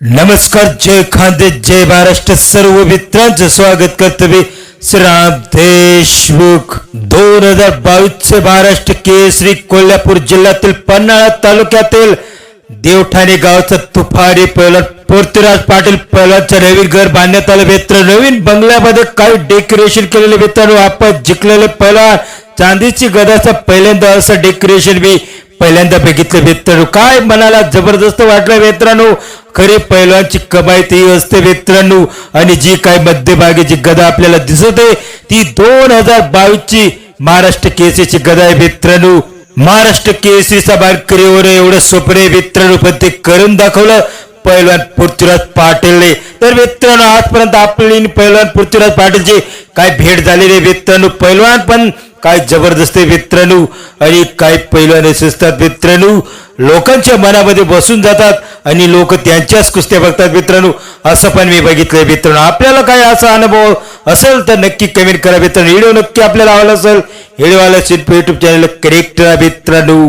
नमस्कार जय खांदे जय महाराष्ट्र सर्व मित्रांचं स्वागत करतो मी श्रीराम देशमुख. दोन हजार बावीसचे महाराष्ट्र केसरी कोल्हापूर जिल्ह्यातील पन्हाळा तालुक्यातील देवठाणे गावचा तुफारी पहिला पृथ्वीराज पाटील पहिलाचं नवीन घर बांधण्यात आलं. मित्र नवीन बंगल्यामध्ये काही डेकोरेशन केलेले मित्रांनो आपण जिंकलेले पहिला चांदीची गदाचं पहिल्यांदा असं डेकोरेशन मी पहिल्यांदा बघितलं. मित्रांनो काय मनाला जबरदस्त वाटलं मित्रांनो? खरी पैलवानची कमाई ती असते मित्रांनो. आणि जी काय मध्यभागी जी गदा आपल्याला दिसत आहे ती दोन हजार बावीस ची महाराष्ट्र केसरीची गदा आहे मित्रांनो. महाराष्ट्र केसरीचा बारकरीवर एवढं स्वप्न आहे मित्रांनो पण ते करून दाखवलं पैलवान पृथ्वीराज पाटीलने. तर मित्रांनो आजपर्यंत आपली पैलवान पृथ्वीराज पाटीलची काय भेट झालेली मित्रांनो? पैलवान पण काय जबरदस्ती आहे मित्रांनो आणि काय पैलवाने सुचतात मित्रांनो लोकांच्या मनामध्ये बसून जातात आणि लोक त्यांच्याच कुस्त्या बघतात मित्रांनो असं पण मी बघितलंय मित्रांनो आपल्याला काय असा अनुभव असेल तर नक्की कमेंट करा मित्रांनो व्हिडिओ नक्की आपल्याला आवडला असेल व्हिडिओ आला असेल युट्यूब चॅनल करेक्ट मित्रांनो